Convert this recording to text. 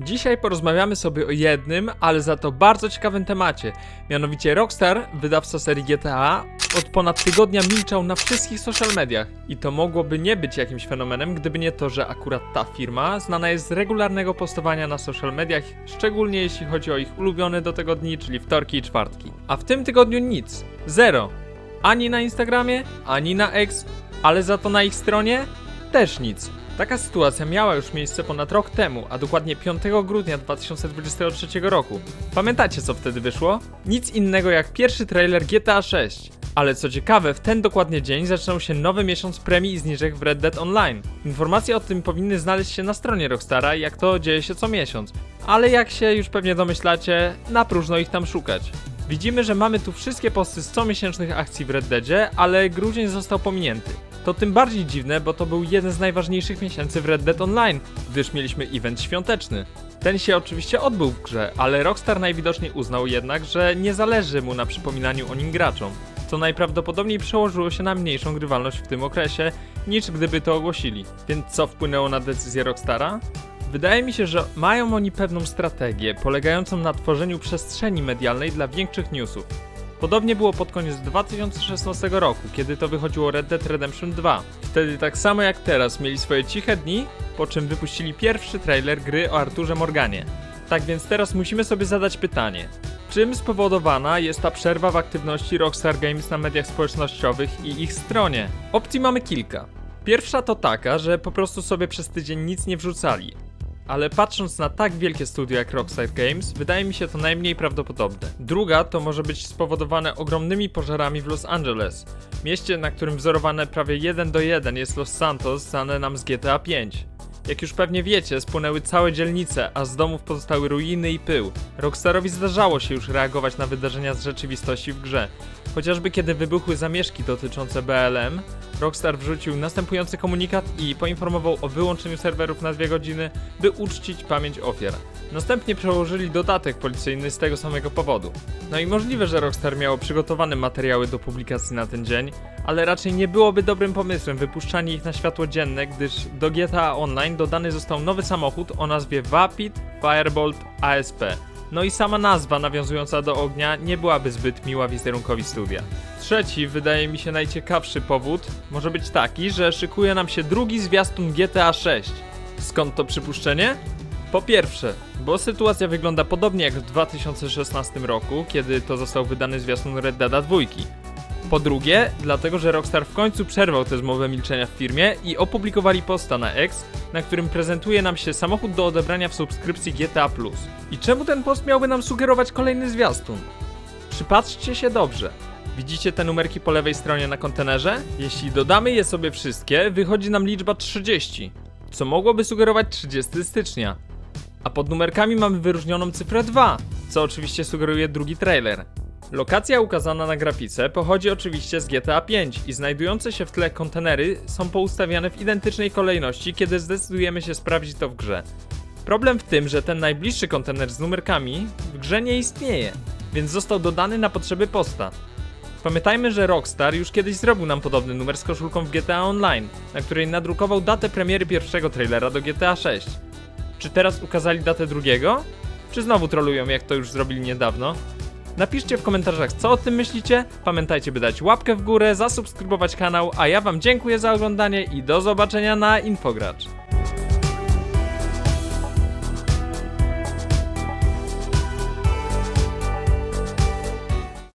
Dzisiaj porozmawiamy sobie o jednym, ale za to bardzo ciekawym temacie. Mianowicie Rockstar, wydawca serii GTA, od ponad tygodnia milczał na wszystkich social mediach. I to mogłoby nie być jakimś fenomenem, gdyby nie to, że akurat ta firma znana jest z regularnego postowania na social mediach, szczególnie jeśli chodzi o ich ulubione do tego dni, czyli wtorki i czwartki. A w tym tygodniu nic. Zero. Ani na Instagramie, ani na X, ale za to na ich stronie też nic. Taka sytuacja miała już miejsce ponad rok temu, a dokładnie 5 grudnia 2023 roku. Pamiętacie co wtedy wyszło? Nic innego jak pierwszy trailer GTA 6. Ale co ciekawe, w ten dokładnie dzień zaczynał się nowy miesiąc premii i zniżek w Red Dead Online. Informacje o tym powinny znaleźć się na stronie Rockstara, jak to dzieje się co miesiąc. Ale jak się już pewnie domyślacie, na próżno ich tam szukać. Widzimy, że mamy tu wszystkie posty z comiesięcznych akcji w Red Deadzie, ale grudzień został pominięty. To tym bardziej dziwne, bo to był jeden z najważniejszych miesięcy w Red Dead Online, gdyż mieliśmy event świąteczny. Ten się oczywiście odbył w grze, ale Rockstar najwidoczniej uznał jednak, że nie zależy mu na przypominaniu o nim graczom, co najprawdopodobniej przełożyło się na mniejszą grywalność w tym okresie, niż gdyby to ogłosili. Więc co wpłynęło na decyzję Rockstara? Wydaje mi się, że mają oni pewną strategię polegającą na tworzeniu przestrzeni medialnej dla większych newsów. Podobnie było pod koniec 2016 roku, kiedy to wychodziło Red Dead Redemption 2. Wtedy tak samo jak teraz mieli swoje ciche dni, po czym wypuścili pierwszy trailer gry o Arturze Morganie. Tak więc teraz musimy sobie zadać pytanie. Czym spowodowana jest ta przerwa w aktywności Rockstar Games na mediach społecznościowych i ich stronie? Opcji mamy kilka. Pierwsza to taka, że po prostu sobie przez tydzień nic nie wrzucali, ale patrząc na tak wielkie studio jak Rockstar Games, wydaje mi się to najmniej prawdopodobne. Druga to może być spowodowane ogromnymi pożarami w Los Angeles, mieście, na którym wzorowane prawie 1 do 1 jest Los Santos, znane nam z GTA V. Jak już pewnie wiecie, spłynęły całe dzielnice, a z domów pozostały ruiny i pył. Rockstarowi zdarzało się już reagować na wydarzenia z rzeczywistości w grze. Chociażby kiedy wybuchły zamieszki dotyczące BLM, Rockstar wrzucił następujący komunikat i poinformował o wyłączeniu serwerów na dwie godziny, by uczcić pamięć ofiar. Następnie przełożyli dodatek policyjny z tego samego powodu. No i możliwe, że Rockstar miało przygotowane materiały do publikacji na ten dzień, ale raczej nie byłoby dobrym pomysłem wypuszczanie ich na światło dzienne, gdyż do GTA Online dodany został nowy samochód o nazwie Vapid Firebolt ASP. No i sama nazwa nawiązująca do ognia nie byłaby zbyt miła wizerunkowi studia. Trzeci, wydaje mi się najciekawszy powód, może być taki, że szykuje nam się drugi zwiastun GTA 6. Skąd to przypuszczenie? Po pierwsze, bo sytuacja wygląda podobnie jak w 2016 roku, kiedy to został wydany zwiastun Red Deada 2. Po drugie, dlatego że Rockstar w końcu przerwał tę zmowę milczenia w firmie i opublikowali posta na X, na którym prezentuje nam się samochód do odebrania w subskrypcji GTA+. I czemu ten post miałby nam sugerować kolejny zwiastun? Przypatrzcie się dobrze. Widzicie te numerki po lewej stronie na kontenerze? Jeśli dodamy je sobie wszystkie, wychodzi nam liczba 30, co mogłoby sugerować 30 stycznia. A pod numerkami mamy wyróżnioną cyfrę 2, co oczywiście sugeruje drugi trailer. Lokacja ukazana na grafice pochodzi oczywiście z GTA 5 i znajdujące się w tle kontenery są poustawiane w identycznej kolejności, kiedy zdecydujemy się sprawdzić to w grze. Problem w tym, że ten najbliższy kontener z numerkami w grze nie istnieje, więc został dodany na potrzeby posta. Pamiętajmy, że Rockstar już kiedyś zrobił nam podobny numer z koszulką w GTA Online, na której nadrukował datę premiery pierwszego trailera do GTA 6. Czy teraz ukazali datę drugiego? Czy znowu trolują, jak to już zrobili niedawno? Napiszcie w komentarzach, co o tym myślicie. Pamiętajcie, by dać łapkę w górę, zasubskrybować kanał, a ja Wam dziękuję za oglądanie i do zobaczenia na Infogracz.